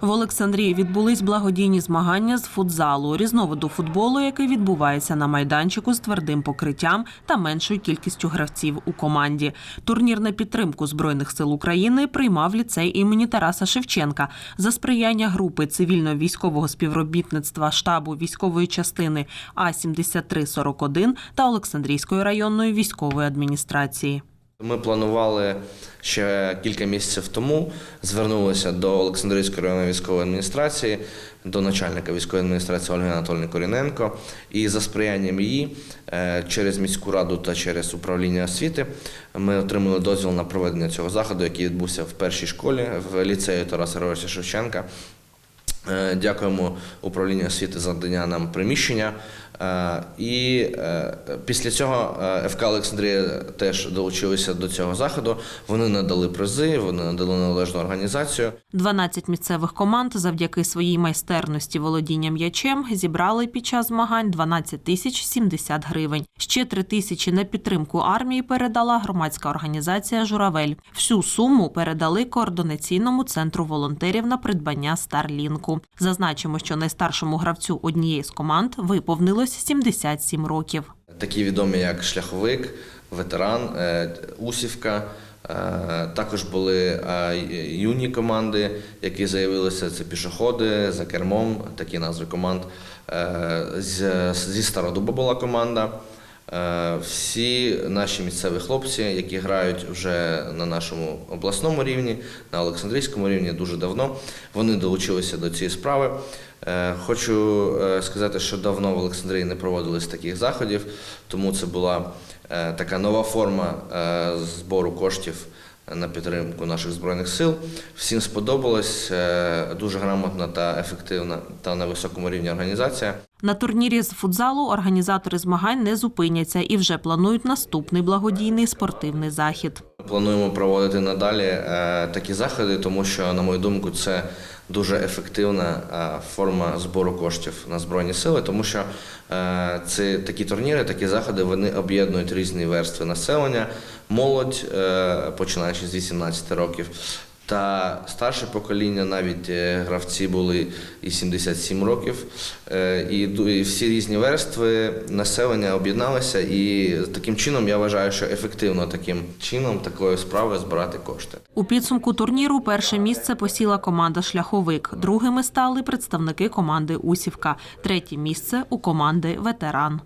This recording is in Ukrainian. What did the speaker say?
В Олександрії відбулись благодійні змагання з футзалу, різновиду футболу, який відбувається на майданчику з твердим покриттям та меншою кількістю гравців у команді. Турнір на підтримку збройних сил України приймав ліцей імені Тараса Шевченка за сприяння групи цивільного військового співробітництва штабу військової частини А 7341 та Олександрійської районної військової адміністрації. Ми планували ще кілька місяців тому. Звернулися до Олександрійської районної військової адміністрації, до начальника військової адміністрації Ольги Анатольовни Коріненко. І за сприянням її е, через міську раду та через управління освіти ми отримали дозвіл на проведення цього заходу, який відбувся в першій школі в ліцеї Тараса Григоровича Шевченка. Е, Дякуємо управлінню освіти за надання нам приміщення. Е, І е, після цього е, ФК Олександрія теж долучилися до цього заходу. Вони надали призи, вони надали належну організацію. 12 місцевих команд завдяки своїй майстерності володіння м'ячем зібрали під час змагань 12 тисяч 70 гривень. Ще 3 тисячі на підтримку армії передала громадська організація Журавель. Всю суму передали координаційному центру волонтерів на придбання Старлінку. Зазначимо, що найстаршому гравцю однієї з команд виповнилось 77 років. Такі відомі, як Шляховик, ветеран, е, Усівка. Е, Також були е, юні команди, які заявилися. Це пішоходи за кермом, такі назви команд. Зі Стародуба була команда. Е, Всі наші місцеві хлопці, які грають вже на нашому обласному рівні, на Олександрійському рівні дуже давно, вони долучилися до цієї справи. Е, Хочу е, сказати, що давно в Олександрії не проводились таких заходів, тому це була така нова форма збору коштів на підтримку наших збройних сил. Всім сподобалось е, дуже грамотна та ефективна та на високому рівні організація. На турнірі з футзалу організатори змагань не зупиняться і вже планують наступний благодійний спортивний захід. Плануємо проводити надалі е, такі заходи, тому що, на мою думку, це дуже ефективна е, форма збору коштів на збройні сили, тому що це такі турніри, такі заходи вони об'єднують різні верстви населення, молодь, е, починаючи з 18 років. Та старше покоління, навіть е, гравці були і 77 років, Е, і всі різні верстви населення об'єдналися. І таким чином я вважаю, що ефективно таким чином такою справою збирати кошти. У підсумку турніру перше місце посіла команда Шляховик. Другими стали представники команди Усівка. Третє місце у команди Ветеран.